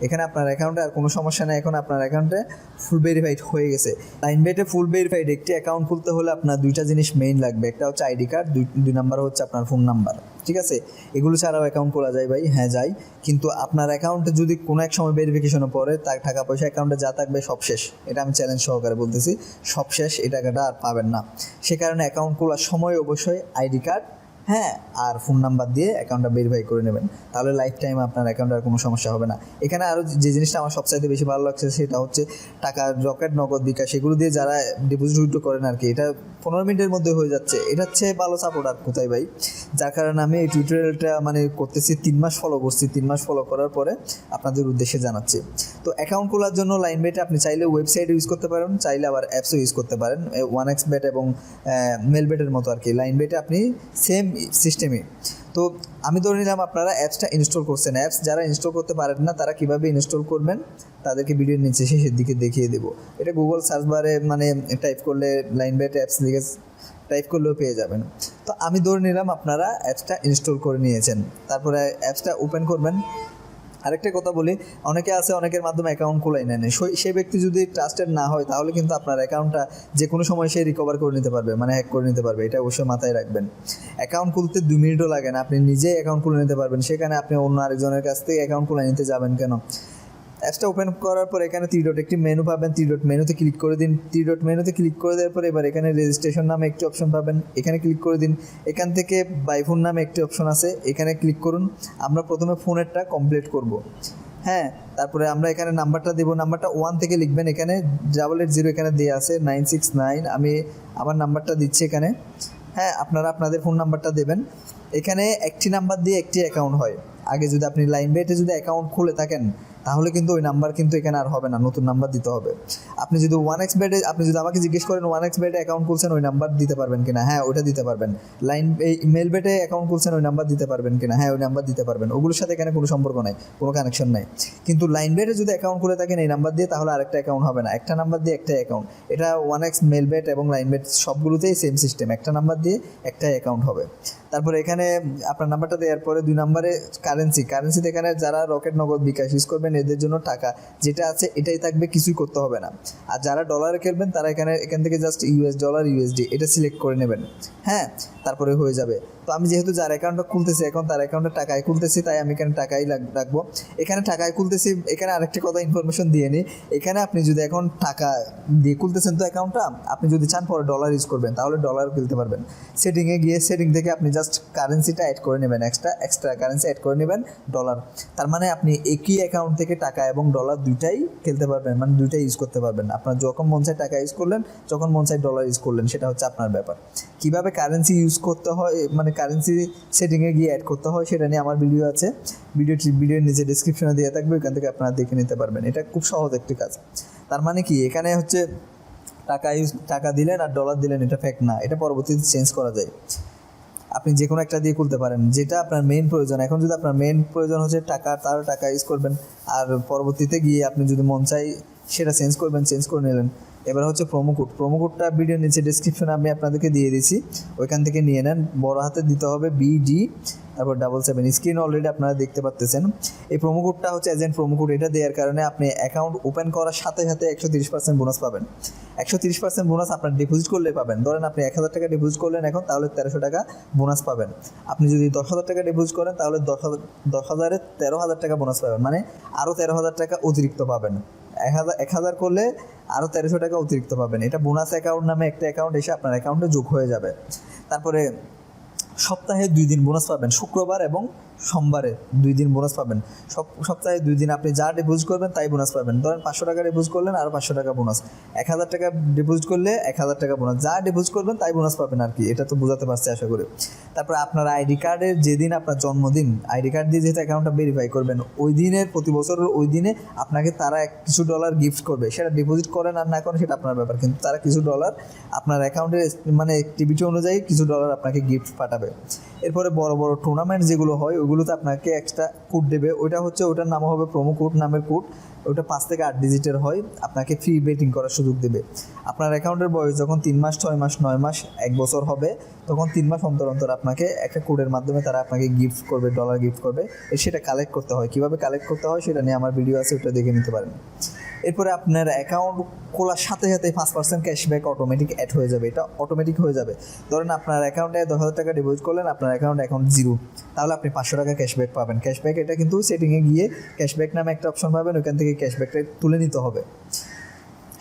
এখানে আপনার অ্যাকাউন্টে আর কোনো সমস্যা নেই। এখন আপনার অ্যাকাউন্টে ফুল ভেরিফাইড হয়ে গেছে। লাইন বেটে ফুল ভেরিফাইড একটি অ্যাকাউন্ট খুলতে হলে আপনার দুইটা জিনিস মেইন লাগবে। একটা হচ্ছে আইডি কার্ড দুই দুই নাম্বার হচ্ছে আপনার ফোন নাম্বার ঠিক আছে? এগুলো ছাড়াও অ্যাকাউন্ট খোলা যায় ভাই। হ্যাঁ যাই। কিন্তু আপনার অ্যাকাউন্টে যদি কোনো এক সময় ভেরিফিকেশনে পড়ে, তার টাকা পয়সা অ্যাকাউন্টে যা থাকবে সব শেষ। এটা আমি চ্যালেঞ্জ সহকারে বলতেছি। সব শেষ। এই টাকাটা আর পাবেন না। সে কারণে অ্যাকাউন্ট খোলার সময় অবশ্যই আইডি কার্ড হ্যাঁ আর ফোন নাম্বার দিয়ে অ্যাকাউন্টটা ভেরিফাই করে নেবেন। তাহলে লাইফ টাইম আপনার অ্যাকাউন্টে আর কোনো সমস্যা হবে না। এখানে আরও যে জিনিসটা আমার সবচাইতে বেশি ভালো লাগছে সেটা হচ্ছে টাকা রকেট নগদ বিকাশ, এগুলো দিয়ে যারা ডিপোজিট করেন আর কি, এটা পনেরো মিনিটের মধ্যে হয়ে যাচ্ছে। এটা হচ্ছে ভালো সাপোর্ট আর কোথায় ভাই? যার কারণে আমি এই টিউটোরিয়ালটা মানে করতেছি, তিন মাস ফলো করছি। তিন মাস ফলো করার পরে আপনাদের উদ্দেশ্যে জানাচ্ছি। তো অ্যাকাউন্ট খোলার জন্য লাইন বেটে আপনি চাইলে ওয়েবসাইট ইউজ করতে পারেন, চাইলে আবার অ্যাপসও ইউজ করতে পারেন। ওয়ান এক্স বেট এবং মেল বেটের মতো আর কি। লাইন বেটে আপনি সেম সিস্টেমে তো আমি ধরে নিলাম আপনারা অ্যাপসটা ইনস্টল করছেন। অ্যাপস যারা ইনস্টল করতে পারেন না, তারা কীভাবে ইনস্টল করবেন, তাদেরকে ভিডিওর নিচে শেষের দিকে দেখিয়ে দেবো। এটা গুগল সার্চ বারে মানে টাইপ করলে লাইন বাইট অ্যাপস লিখে টাইপ করলেও পেয়ে যাবেন। তো আমি ধরে নিলাম আপনারা অ্যাপসটা ইনস্টল করে নিয়েছেন। তারপরে অ্যাপসটা ওপেন করবেন। আরেকটা কথা বলি, অনেকে আছে, অনেকের মাধ্যমে অ্যাকাউন্ট খোলাই নেয় সেই ব্যক্তি যদি ট্রাস্টেড না হয়, তাহলে কিন্তু আপনার অ্যাকাউন্টটা যে কোনো সময় সে রিকভার করে নিতে পারবে মানে হ্যাক করে নিতে পারবে, এটা অবশ্যই মাথায় রাখবেন। অ্যাকাউন্ট খুলতে দুই মিনিটও লাগে না, আপনি নিজেই অ্যাকাউন্ট খুলে নিতে পারবেন। সেখানে আপনি অন্য আরেকজনের কাছ থেকে অ্যাকাউন্ট খুলে নিতে যাবেন কেন? অ্যাপসটা ওপেন করার পর এখানে থ্রি ডট একটি মেনু পাবেন থ্রি ডট মেনুতে ক্লিক করে দিন। থ্রি ডট মেনুতে ক্লিক করে দেওয়ার পর এবার এখানে রেজিস্ট্রেশন নামে একটি অপশন পাবেন। এখানে ক্লিক করে দিন। এখান থেকে বাইফোন নামে একটি অপশন আছে। এখানে ক্লিক করুন। আমরা প্রথমে ফোনেরটা কমপ্লিট করব। হ্যাঁ তারপরে আমরা এখানে নাম্বারটা দেবো। নাম্বারটা ওয়ান থেকে লিখবেন এখানে। ডাবল এইট জিরো এখানে দেওয়া আছে নাইন সিক্স নাইন আমি আমার নাম্বারটা দিচ্ছি এখানে। হ্যাঁ আপনারা আপনাদের ফোন নাম্বারটা দেবেন। এখানে একটি নাম্বার দিয়ে একটি অ্যাকাউন্ট হয়। আগে যদি আপনি লাইন বেটে যদি অ্যাকাউন্ট খুলে থাকেন তাহলে কিন্তু ওই নাম্বার কিন্তু এখানে আর হবে না, নতুন নাম্বার দিতে হবে। আপনি যদি ওয়ান এক্স বেডে আপনি যদি আমাকে জিজ্ঞেস করেন ওয়ান এক্স বেডে অ্যাকাউন্ট খুলছেন, ওই নাম্বার দিতে পারবেন কিনা? হ্যাঁ ওটা দিতে পারবেন। লাইন এই মেল বেটে অ্যাকাউন্ট খুলছেন, ওই নাম্বার দিতে পারবেন কিনা? হ্যাঁ ওই নাম্বার দিতে পারবেন। ওগুলোর সাথে এখানে কোনো সম্পর্ক নাই, কোনো কানেকশন নাই। কিন্তু লাইন বেটে যদি অ্যাকাউন্ট খুলে থাকেন, এই নাম্বার দিয়ে তাহলে আরেকটা অ্যাকাউন্ট হবে না। একটা নাম্বার দিয়ে একটা অ্যাকাউন্ট এটা ওয়ান এক্স মেল বেট এবং লাইন বেট সবগুলোতেই সেম সিস্টেম একটা নাম্বার দিয়ে একটাই অ্যাকাউন্ট হবে। তারপরে এখানে আপনার নাম্বারটা দেওয়ার পরে দুই নাম্বারে কারেন্সি কারেন্সিতে এখানে যারা রকেট নগদ বিকাশ ইউজ করবেন এদের জন্য টাকা। যেটা আছে এটাই থাকবে, কিছুই করতে হবে না। আর যারা ডলারে খেলবেন, তারা এখানে, এখান থেকে জাস্ট ইউএস ডলার ইউএসডি এটা সিলেক্ট করে নেবেন। হ্যাঁ? তারপরে হয়ে যাবে। তো আমি যেহেতু যার অ্যাকাউন্টটা খুলতেছি এখন, তার অ্যাকাউন্টে টাকায় খুলতেছি, তাই আমি এখানে টাকাই রাখব। এখানে টাকায় খুলতেছি, এখানে আরেকটি কথা ইনফরমেশন দিয়ে নিই এখানে আপনি যদি এখন টাকা দিয়ে খুলতেছেন তো অ্যাকাউন্টটা আপনি যদি চান পরে ডলার ইউজ করবেন, তাহলে ডলার খুলতে পারবেন। সেটিংয়ে গিয়ে সেটিং থেকে আপনি জাস্ট কারেন্সিটা অ্যাড করে নেবেন এক্সট্রা এক্সট্রা কারেন্সি অ্যাড করে নেবেন ডলার তার মানে আপনি একই অ্যাকাউন্ট থেকে টাকা এবং ডলার দুইটাই খেলতে পারবেন মানে দুইটাই ইউজ করতে পারবেন। আপনার যখন মন চায় টাকা ইউজ করলেন, যখন মন চায় ডলার ইউজ করলেন, সেটা হচ্ছে আপনার ব্যাপার। কীভাবে কারেন্সি ইউজ করতে হয় মানে কারেন্সি সেটিংয়ে গিয়ে অ্যাড করতে হয়, সেটা নিয়ে আমার ভিডিও আছে। ভিডিওটি ভিডিওর নিচে ডিসক্রিপশনে দেওয়া থাকবে ওইখান থেকে আপনারা দেখে নিতে পারবেন। এটা খুব সহজ একটি কাজ। তার মানে কি? এখানে হচ্ছে টাকা ইউজ টাকা দিলেন আর ডলার দিলেন, এটা ফ্যাক্ট না। এটা পরবর্তীতে চেঞ্জ করা যায়। আপনি যে কোনো একটা দিয়ে খুলতে পারেন। যেটা আপনার মেইন প্রয়োজন। এখন যদি আপনার মেইন প্রয়োজন হচ্ছে টাকা তার টাকা ইউজ করবেন। আর পরবর্তীতে গিয়ে আপনি যদি মন চাই সেটা চেঞ্জ করবেন চেঞ্জ করে নিলেন। এবার হচ্ছে কোড প্রোমো কোডটা ভিডিওর নিচে ডিসক্রিপশনে আমি আপনাদেরকে দিয়ে দিয়েছি ওইখান থেকে নিয়ে নেন। বড় হাতে দিতে হবে বিডি তারপর ডাবল সেভেন স্ক্রিন অলরেডি আপনারা দেখতে পাচ্তেছেন এই প্রোমো কোডটা হচ্ছে এজেন্ট প্রোমো কোড এটা দেওয়ার কারণে আপনি অ্যাকাউন্ট ওপেন করার সাথে সাথে একশো তিরিশ পার্সেন্ট বোনাস পাবেন। একশো তিরিশ পার্সেন্ট বোনাস আপনার ডিপোজিট করলে পাবেন। ধরেন আপনি এক হাজার টাকা ডিপোজিট করলেন এখন, তাহলে তেরোশো টাকা বোনাস পাবেন। আপনি যদি দশ হাজার টাকা ডিপোজিট করেন, তাহলে দশ হাজার, দশ হাজারে তেরো হাজার টাকা বোনাস পাবেন। মানে আরও তেরো হাজার টাকা অতিরিক্ত পাবেন। এক হাজার এক হাজার করলে আরও তেরোশো টাকা অতিরিক্ত পাবেন। এটা বোনাস অ্যাকাউন্ট নামে একটা অ্যাকাউন্ট এসে আপনার অ্যাকাউন্টে যোগ হয়ে যাবে। তারপরে সপ্তাহে দুই দিন বোনাস পাবেন, শুক্রবার এবং সোমবারে দুই দিন বোনাস পাবেন। সব সপ্তাহে দুই দিন আপনি যা ডিপোজিট করবেন তাই বোনাস পাবেন। ধরেন পাঁচশো টাকা ডিপোজিট করলেন, আর পাঁচশো টাকা বোনাস এক হাজার টাকা ডিপোজিট করলে এক হাজার টাকা বোনাস যা ডিপোজিট করবেন তাই বোনাস পাবেন আর কি, এটা তো বোঝাতে পারছি আশা করি। তারপর আপনার আইডি কার্ডের যেদিন আপনার জন্মদিন আইডি কার্ড দিয়ে যেহেতু অ্যাকাউন্টটা ভেরিফাই করবেন, ওই দিনের, প্রতি বছরের ওই দিনে আপনাকে তারা কিছু ডলার গিফট করবে। সেটা ডিপোজিট করেন আর না করেন, সেটা আপনার ব্যাপার। কিন্তু তারা কিছু ডলার আপনার অ্যাকাউন্টের মানে অ্যাক্টিভিটি অনুযায়ী কিছু ডলার আপনাকে গিফট পাঠাবে। যাবে এরপরে বড় বড় টুর্নামেন্ট যেগুলো হয় ওইগুলোতে আপনাকে এক্সট্রা কোড দেবে। ওইটা হচ্ছে ওটার নাম হবে প্রোমো কোড নামের কোড ওটা পাঁচ থেকে আট ডিজিটের হয়, আপনাকে ফ্রি বেটিং করার সুযোগ দেবে। আপনার অ্যাকাউন্টের বয়স যখন তিন মাস, ছয় মাস, নয় মাস, এক বছর হবে, তখন তিন মাস অন্তর অন্তর আপনাকে একটা কোডের মাধ্যমে তারা আপনাকে গিফট করবে ডলার গিফট করবে সেটা কালেক্ট করতে হয়। কীভাবে কালেক্ট করতে হয় সেটা নিয়ে আমার ভিডিও আছে, ওটা দেখে নিতে পারেন। এরপরে আপনার অ্যাকাউন্ট খোলার সাথে সাথে পাঁচ পার্সেন্ট ক্যাশব্যাক অটোমেটিক অ্যাড হয়ে যাবে। এটা অটোমেটিক হয়ে যাবে। ধরেন আপনার অ্যাকাউন্টে দশ হাজার টাকা ডিপোজিট করলেন, আপনার অ্যাকাউন্ট অ্যাকাউন্ট জিরো তাহলে আপনি পাঁচশো টাকা ক্যাশব্যাক পাবেন। ক্যাশব্যাক এটা কিন্তু সেটিংয়ে গিয়ে ক্যাশব্যাক নামে একটা অপশন পাবেন ওইখান থেকে ক্যাশব্যাকটা তুলে নিতে হবে।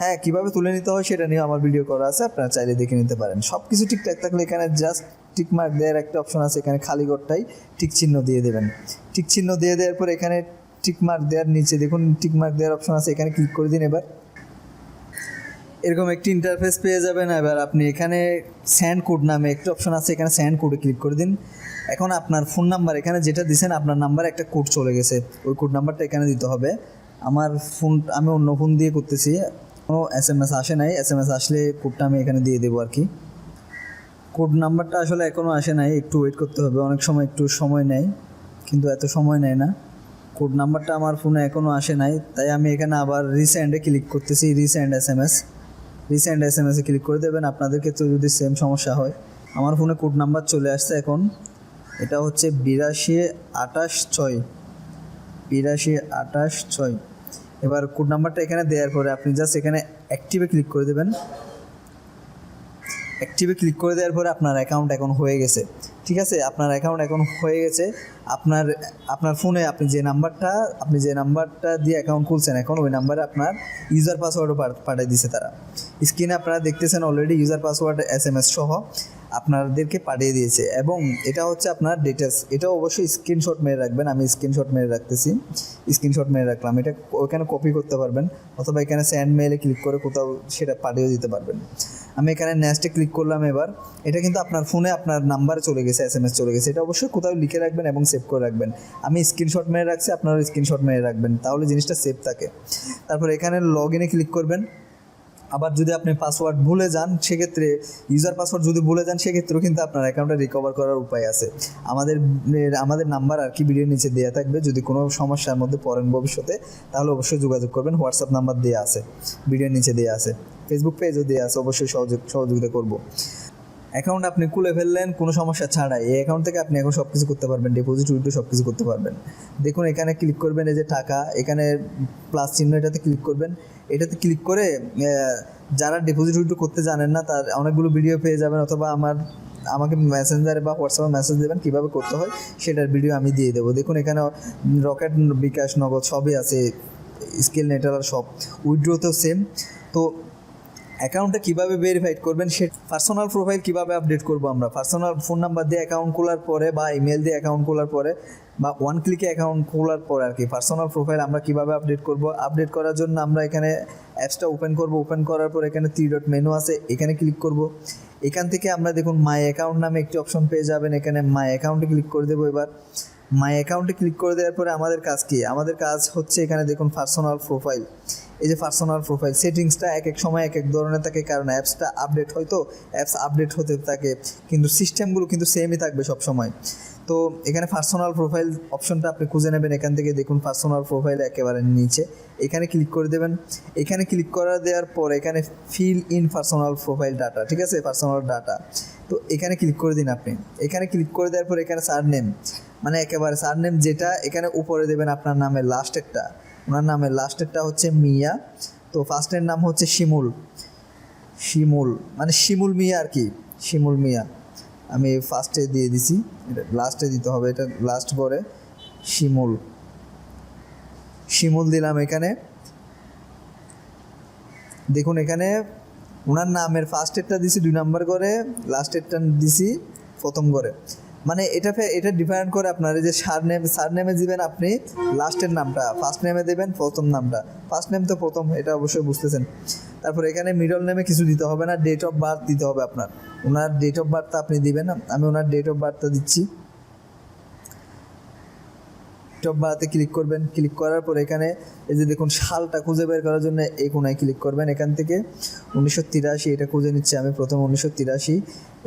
হ্যাঁ কীভাবে তুলে নিতে হয় সেটা নিয়ে আমার ভিডিও করা আছে, আপনারা চাইলে দেখে নিতে পারেন। সব কিছু ঠিকঠাক থাকলে এখানে জাস্ট টিক মার্ক দেওয়ার একটা অপশন আছে, এখানে খালি ঘরটাই টিক চিহ্ন দিয়ে দেবেন। টিক চিহ্ন দিয়ে দেওয়ার পর এখানে টিক মার্ক দেওয়ার নিচে দেখুন টিক মার্ক দেওয়ার অপশন আছে, এখানে ক্লিক করে দিন এবার। এরকম একটি ইন্টারফেস পেয়ে যাবেন, এবার আপনি এখানে স্যান্ড কোড নামে একটা অপশন আছে, এখানে স্যান্ড কোডে ক্লিক করে দিন। এখন আপনার ফোন নাম্বার এখানে যেটা দিছেন, আপনার নাম্বার একটা কোড চলে গেছে, ওই কোড নাম্বারটা এখানে দিতে হবে। আমার ফোন আমি অন্য ফোন দিয়ে করতেছি। কোনো এস এম এস আসে নাই। এস এম এস আসলে কোডটা আমি এখানে দিয়ে দেবো আর কি। কোড নাম্বারটা আসলে এখনও আসে নাই। একটু ওয়েট করতে হবে। অনেক সময় একটু সময় নেয়, কিন্তু এত সময় নেয় না। কোড নাম্বারটা আমার ফোনে এখনও আসে নাই। তাই আমি এখানে আবার রিসেন্ডে ক্লিক করতেছি। Resend S M S resend S M এসে ক্লিক করে দেবেন। আপনাদের ক্ষেত্রে যদি সেম সমস্যা হয়। আমার ফোনে কোড নাম্বার চলে আসছে এখন। এটা হচ্ছে বিরাশি আটাশ ছয়। বিরাশি আটাশ ছয়। এবার কোড নাম্বারটা এখানে দেওয়ার পরে আপনি জাস্ট এখানে অ্যাক্টিভে ক্লিক করে দেবেন। অ্যাক্টিভে ক্লিক করে দেওয়ার পরে আপনার অ্যাকাউন্ট এখন হয়ে গেছে। ঠিক আছে? আপনার অ্যাকাউন্ট এখন হয়ে গেছে। আপনার আপনার ফোনে আপনি যে নাম্বারটা আপনি যে নাম্বারটা দিয়ে অ্যাকাউন্ট খুলছেন এখন, ওই নাম্বারে আপনার ইউজার পাসওয়ার্ডও পাঠিয়ে দিছে তারা। স্ক্রিনে আপনারা দেখতেছেন already user password S M S সহ। আপনাদেরকে পাঠিয়ে দিয়েছে। এবং এটা হচ্ছে আপনার ডিটেলস এটা অবশ্যই স্ক্রিনশট মেরে রাখবেন, আমি স্ক্রিনশট মেরে রাখতেছি। স্ক্রিনশট মেরে রাখলাম। এটা ওখানে কপি করতে পারবেন, অথবা এখানে স্যান্ড মেলে ক্লিক করে কোথাও সেটা পাঠিয়ে দিতে পারবেন। আমি এখানে নেক্সটে ক্লিক করলাম এবার। এটা কিন্তু আপনার ফোনে আপনার নাম্বারে চলে গেছে এস এম এস চলে গেছে। এটা অবশ্যই কোথাও লিখে রাখবেন এবং সেভ করে রাখবেন। আমি স্ক্রিনশট মেরে রাখছি আপনারা স্ক্রিনশট মেরে রাখবেন, তাহলে জিনিসটা সেভ থাকে। তারপর এখানে লগ ইনে ক্লিক করবেন। আবার যদি আপনি পাসওয়ার্ড ভুলে যান, সেক্ষেত্রে ইউজার পাসওয়ার্ড যদি ভুলে যান, সেক্ষেত্রেও কিন্তু আপনার অ্যাকাউন্টটা রিকভার করার উপায় আছে। আমাদের আমাদের নাম্বার আর কি ভিডিওর নিচে দেওয়া থাকবে। যদি কোনো সমস্যার মধ্যে পড়েন ভবিষ্যতে, তাহলে অবশ্যই যোগাযোগ করবেন। হোয়াটসঅ্যাপ নাম্বার দেওয়া আছে, ভিডিওর নিচে দেওয়া আছে। ফেসবুক পেজও দেওয়া আছে, অবশ্যই সহযোগ সহযোগিতা করব। অ্যাকাউন্ট আপনি খুলে ফেললেন, কোনো সমস্যা ছাড়াই। এই অ্যাকাউন্ট থেকে আপনি এখন সব কিছু করতে পারবেন। ডিপোজিট উইথড্র সব কিছু করতে পারবেন। দেখুন, এখানে ক্লিক করবেন, এই যে টাকা। এখানে প্লাস চিহ্ন এটাতে ক্লিক করবেন। এটাতে ক্লিক করে যারা ডিপোজিট উইড্রো করতে জানেন না, তার অনেকগুলো ভিডিও পেয়ে যাবেন অথবা আমার, আমাকে মেসেঞ্জারে বা হোয়াটসঅ্যাপে মেসেজ দেবেন কীভাবে করতে হয়, সেটার ভিডিও আমি দিয়ে দেবো। দেখুন, এখানে রকেট বিকাশ নগদ সবই আছে স্কিল নেটার সব। উইথড্রোতেও সেম তো অ্যাকাউন্টটা কীভাবে ভেরিফাইড করবেন সে পার্সোনাল প্রোফাইল কীভাবে আপডেট করব আমরা? পার্সোনাল ফোন নাম্বার দিয়ে অ্যাকাউন্ট খোলার পরে বা ইমেল দিয়ে অ্যাকাউন্ট খোলার পরে বা ওয়ান ক্লিকে অ্যাকাউন্ট খোলার পরে আর কি পার্সোনাল প্রোফাইল আমরা কীভাবে আপডেট করব? আপডেট করার জন্য আমরা এখানে অ্যাপসটা ওপেন করব। ওপেন করার পর এখানে থ্রি ডট মেনু আছে, এখানে ক্লিক করব। এখান থেকে আমরা দেখুন মাই অ্যাকাউন্ট নামে একটি অপশন পেয়ে যাবেন, এখানে মাই অ্যাকাউন্টে ক্লিক করে দেবো এবার। মাই অ্যাকাউন্টে ক্লিক করে দেওয়ার পরে আমাদের কাজ কি? আমাদের কাজ হচ্ছে এখানে দেখুন পার্সোনাল প্রোফাইল এই যে পার্সোনাল প্রোফাইল সেটিংসটা এক এক সময় এক এক ধরনের থাকে, কারণ অ্যাপসটা আপডেট হয়তো অ্যাপস আপডেট হতে থাকে, কিন্তু সিস্টেমগুলো কিন্তু সেমই থাকবে সব সময় তো এখানে পার্সোনাল প্রোফাইল অপশনটা আপনি খুঁজে নেবেন, এখান থেকে দেখুন পার্সোনাল প্রোফাইল একেবারে নিচে, এখানে ক্লিক করে দেবেন। এখানে ক্লিক করা দেওয়ার পর এখানে fill in personal profile data ঠিক আছে? পার্সোনাল ডাটা তো এখানে ক্লিক করে দিন আপনি। এখানে ক্লিক করে দেওয়ার পর এখানে সার নেম মানে একেবারে সার নেম যেটা, এখানে উপরে দেবেন আপনার নামের লাস্টেরটা ওনার নামের লাস্টেরটা হচ্ছে মিয়া, তো ফার্স্টের নাম হচ্ছে শিমুল। শিমুল মানে শিমুল মিয়া আর কি, শিমুল মিয়া। আমি ফার্স্টে দিয়ে দিছি, এটা লাস্টে দিতে হবে, এটা লাস্ট পরে। শিমুল। শিমুল দিলাম এখানে। দেখুন এখানে ওনার নামের ফার্স্টেরটা দিছি দুই নাম্বার করে লাস্টেরটা দিছি প্রথম করে। মানে এটা এটা ডিফারেন্ট করে আপনার যে সার নেম সার নেমে দিবেন আপনি, লাস্টের নামটা, ফার্স্ট নেমে দেবেন, প্রথম নামটা। ফার্স্ট নেম তো প্রথম, এটা অবশ্যই বুঝতেছেন। তারপর এখানে মিডল নেমে কিছু দিতে হবে না ডেট অফ বার্থ দিতে হবে আপনার। ওনার ডেট অফ বার্থটা আপনি দিবেন আমি ওনার ডেট অফ বার্থটা দিচ্ছি। ডেট অফ বার্থে ক্লিক করবেন ক্লিক করার পর এখানে এই যে দেখুন, সালটা খুঁজে বের করার জন্য এই কোনায় ক্লিক করবেন এখান থেকে। উনিশশো তিরাশি, এটা খুঁজে নিচ্ছি আমি প্রথম, উনিশশো তিরাশি।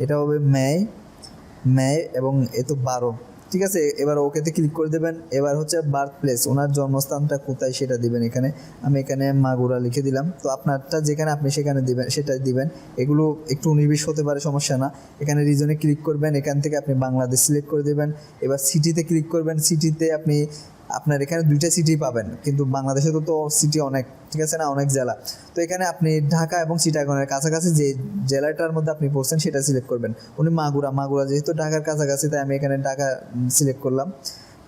এটা হবে মে মে এবং এ তো বারো। ঠিক আছে? এবার ওকেতে ক্লিক করে দেবেন। এবার হচ্ছে বার্থ প্লেস ওনার জন্মস্থানটা কোথায় সেটা দিবেন এখানে। আমি এখানে মাগুরা লিখে দিলাম। তো আপনারটা যেখানে আপনি সেখানে দিবেন, সেটাই দিবেন। এগুলো একটু উনিশ হতে পারে, সমস্যা না। এখানে রিজনে ক্লিক করবেন। এখান থেকে আপনি বাংলাদেশ সিলেক্ট করে দেবেন। এবার সিটিতে ক্লিক করবেন। সিটিতে আপনি আপনার এখানে দুইটা সিটি পাবেন, কিন্তু বাংলাদেশে তো তো সিটি অনেক, ঠিক আছে না? অনেক জেলা। তো এখানে আপনি ঢাকা এবং চিটাগংয়ের কাছাকাছি যে জেলাটার মধ্যে আপনি পড়ছেন, সেটা সিলেক্ট করবেন। উনি মাগুরা মাগুরা যেহেতু ঢাকার কাছাকাছি, তাই আমি এখানে ঢাকা সিলেক্ট করলাম।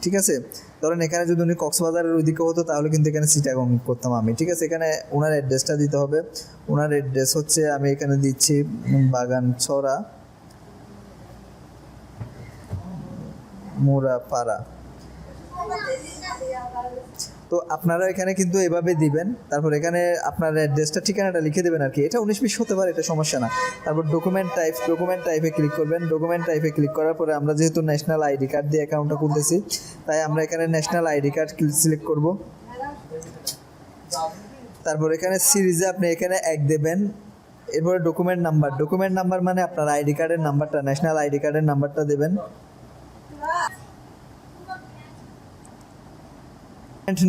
ঠিক আছে? ধরেন এখানে যদি উনি কক্সবাজারের ওইদিকে হতো, তাহলে কিন্তু এখানে চিটাগং করতাম আমি। ঠিক আছে? এখানে ওনার অ্যাড্রেসটা দিতে হবে। ওনার অ্যাড্রেস হচ্ছে, আমি এখানে দিচ্ছি, বাগান ছড়া, মোরাপাড়া। তো আপনারা এখানে কিন্তু এভাবে দিবেন। তারপর এখানে আপনার অ্যাড্রেসটা, ঠিকানাটা লিখে দেবেন আর কি। এটা উনিশ বিশ হতে পারে, এটা সমস্যা না। তারপর ডকুমেন্ট টাইপ ডকুমেন্ট টাইপে ক্লিক করবেন। ডকুমেন্ট টাইপে ক্লিক করার পরে আমরা যেহেতু ন্যাশনাল আইডি কার্ড দিয়ে অ্যাকাউন্টটা খুলতেছি, তাই আমরা এখানে ন্যাশনাল আইডি কার্ড সিলেক্ট করব। তারপর এখানে সিরিজে আপনি এখানে এক দেবেন। এরপরে ডকুমেন্ট নাম্বার ডকুমেন্ট নাম্বার মানে আপনার আইডি কার্ডের নাম্বারটা ন্যাশনাল আইডি কার্ডের নাম্বারটা দেবেন।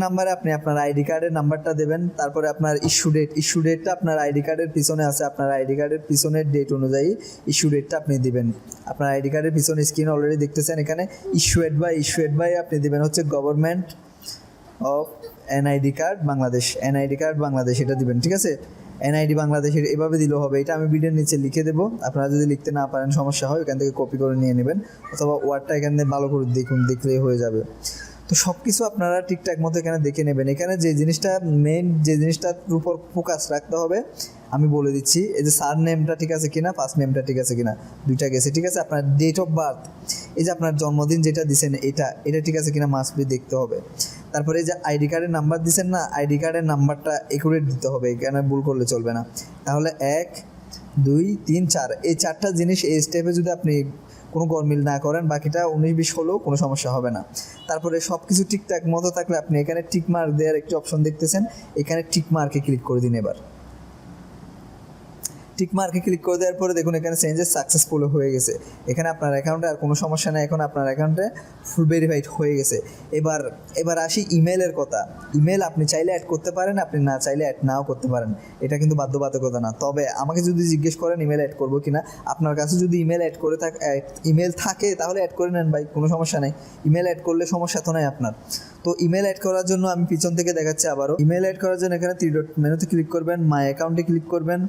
নাম্বারে আপনি আপনার আইডি কার্ডের নাম্বারটা দেবেন, তারপরে আপনার ইস্যু ডেট ইস্যু ডেটটা আপনার আইডি কার্ডের পিছনে আছে, আপনার আইডি কার্ডের পিছনের ডেট অনুযায়ী ইস্যু ডেটটা আপনি দিবেন। আপনার আইডি কার্ডের পিছনে স্ক্রিন অলরেডি দেখতেছেন এখানে issue issued by issue issued by আপনি দিবেন হচ্ছে government of NID card Bangladesh NID card Bangladesh এটা দিবেন, ঠিক আছে? এনআইডি বাংলাদেশের এভাবে দিলেও হবে, এটা আমি ভিডিওর নিচে লিখে দেবো, আপনারা যদি লিখতে না পারেন সমস্যা হয় এখান থেকে কপি করে নিয়ে নেবেন, অথবা ওয়ার্ডটা এখান ভালো করে দেখুন, দেখলেই হয়ে যাবে। তো সব কিছু আপনারা ঠিকঠাক মতো এখানে দেখে নেবেন। এখানে যে জিনিসটা মেন যে জিনিসটার উপর ফোকাস রাখতে হবে, আমি বলে দিচ্ছি, এই যে সার নেমটা ঠিক আছে কিনা ফার্স্ট নেমটা ঠিক আছে কিনা, দুইটা গেছে, ঠিক আছে? আপনার ডেট অফ বার্থ এই যে আপনার জন্মদিন যেটা দিছেন, এটা এটা ঠিক আছে কিনা মাস্ট বি দেখতে হবে। তারপরে এই যে আইডি কার্ডের নাম্বার দিছেন না আইডি কার্ডের নাম্বারটা একুরেট দিতে হবে, এখানে ভুল করলে চলবে না। তাহলে এক, দুই, তিন, চার, এই চারটা জিনিস এই স্টেপে যদি আপনি কোনো গরমিল না করেন, বাকিটা উনিশ বিশ হলেও কোনো সমস্যা হবে না। তারপরে সব কিছু ঠিকঠাক মতো থাকলে আপনি এখানে টিক মার্ক দেওয়ার একটি অপশন দেখতেছেন, এখানে টিক মার্কে ক্লিক করে দিন এবার। টিক মার্কে ক্লিক করে দেওয়ার পরে দেখুন এখানে চেঞ্জেস সাকসেসফুল হয়ে গেছে। এখানে আপনার অ্যাকাউন্টে আর কোনো সমস্যা নেই, এখন আপনার অ্যাকাউন্টে ফুল ভেরিফাইড হয়ে গেছে। এবার এবার আসি ইমেলের কথা। ইমেল আপনি চাইলে অ্যাড করতে পারেন, আপনি না চাইলে অ্যাড নাও করতে পারেন। এটা কিন্তু বাধ্যবাধকতা না। তবে আমাকে যদি জিজ্ঞেস করেন ইমেল অ্যাড করব কি না আপনার কাছে যদি ইমেল অ্যাড করে থাক ইমেল থাকে তাহলে অ্যাড করে নেন ভাই, কোনো সমস্যা নেই। ইমেল অ্যাড করলে সমস্যা তো নাই আপনার। তো ইমেল অ্যাড করার জন্য আমি পিছন থেকে দেখাচ্ছি আবারও। ইমেল অ্যাড করার জন্য এখানে থ্রি ডট মেনুতে ক্লিক করবেন মাই অ্যাকাউন্টে ক্লিক করবেন।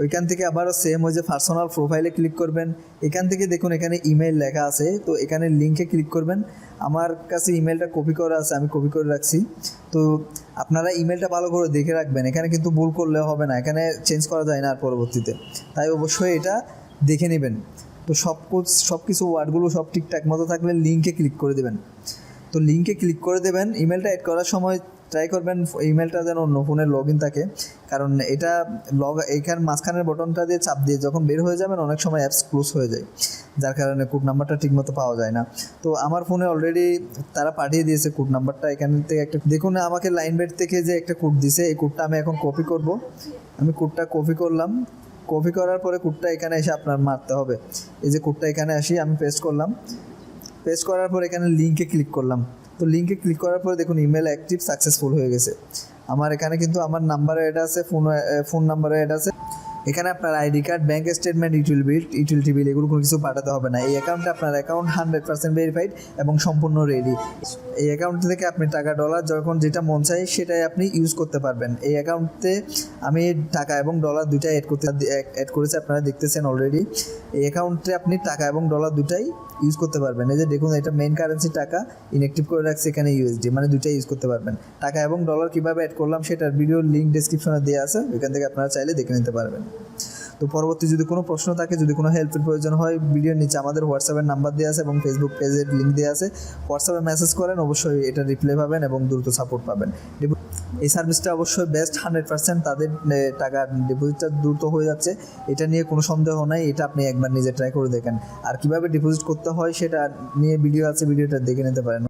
ওইখান থেকে আবারও সেম ওই যে পার্সোনাল প্রোফাইলে ক্লিক করবেন। এখান থেকে দেখুন এখানে ইমেল লেখা আছে, তো এখানে লিঙ্কে ক্লিক করবেন। আমার কাছে ইমেলটা কপি করা আছে, আমি কপি করে রাখছি। তো আপনারা ইমেলটা ভালো করে দেখে রাখবেন, এখানে কিন্তু ভুল করলে হবে না, এখানে চেঞ্জ করা যায় না আর পরবর্তীতে। তাই অবশ্যই এটা দেখে নেবেন। তো সব সব কিছু ওয়ার্ডগুলো সব ঠিকঠাক মতো থাকলে লিঙ্কে ক্লিক করে দেবেন। তো লিঙ্কে ক্লিক করে দেবেন। ইমেলটা অ্যাড করার সময় ট্রাই করবেন ইমেলটা যেন অন্য ফোনে লগ ইন থাকে। কারণ এটা লগ এইখান মাঝখানের বটনটা দিয়ে চাপ দিয়ে যখন বের হয়ে যাবেন, অনেক সময় অ্যাপস ক্লোজ হয়ে যায়। যার কারণে কোড নাম্বারটা ঠিকমতো পাওয়া যায় না। তো আমার ফোনে অলরেডি তারা পাঠিয়ে দিয়েছে কোড নাম্বারটা। এখান থেকে একটা, দেখুন আমাকে লাইন বেড থেকে যে একটা কোড দিছে, এই কোডটা আমি এখন কপি করব। আমি কোডটা কপি করলাম। কপি করার পরে কোডটা এখানে এসে আপনার মারতে হবে। এই যে কোডটা এখানে আসি, আমি পেস্ট করলাম। পেস্ট করার পর এখানে লিঙ্কে ক্লিক করলাম। তো লিঙ্কে ক্লিক করার পরে দেখুন ইমেল অ্যাক্টিভ সাকসেসফুল হয়ে গেছে। আমার এখানে কিন্তু আমার নাম্বারে এটা আছে ফোন ফোন নাম্বারে এটা আছে। এখানে আপনার ID card bank statement util bill utility bill এগুলো কোনো কিছু পাঠাতে হবে না। এই অ্যাকাউন্টে আপনার অ্যাকাউন্ট হান্ড্রেড পার্সেন্ট ভেরিফাইড এবং সম্পূর্ণ রেডি এই অ্যাকাউন্ট থেকে আপনি টাকা ডলার যখন যেটা মন চাই সেটাই আপনি ইউজ করতে পারবেন। এই অ্যাকাউন্টে আমি টাকা এবং ডলার দুটাই অ্যাড করতে অ্যাড করেছি, আপনারা দেখতেছেন অলরেডি এই অ্যাকাউন্টে আপনি টাকা এবং ডলার দুটাই ইউজ করতে পারবেন। এই যে দেখুন, এটা মেন কারেন্সি টাকা ইনঅ্যাক্টিভ করে রাখছে এখানে ইউএসডি মানে দুটাই ইউজ করতে পারবেন। টাকা এবং ডলার কীভাবে অ্যাড করলাম সেটার ভিডিও লিঙ্ক ডিসক্রিপশনে দেওয়া আছে, ওইখান থেকে আপনারা চাইলে দেখে নিতে পারবেন। তো পরবর্তী যদি কোনো প্রশ্ন থাকে, যদি কোনো হেল্পের প্রয়োজন হয় ভিডিওর নিচে আমাদের হোয়াটসঅ্যাপের নাম্বার দেওয়া আছে এবং ফেসবুক পেজের লিঙ্ক দেওয়া আছে। হোয়াটসঅ্যাপে মেসেজ করেন, অবশ্যই এটা রিপ্লাই পাবেন এবং দ্রুত সাপোর্ট পাবেন। এই সার্ভিসটা অবশ্যই বেস্ট হান্ড্রেড পার্সেন্ট তাদের টাকা ডিপোজিটটা দ্রুত হয়ে যাচ্ছে। এটা নিয়ে কোনো সন্দেহ নাই, এটা আপনি একবার নিজে ট্রাই করে দেখেন। আর কীভাবে ডিপোজিট করতে হয়, সেটা নিয়ে ভিডিও আছে ভিডিওটা দেখে নিতে পারেন।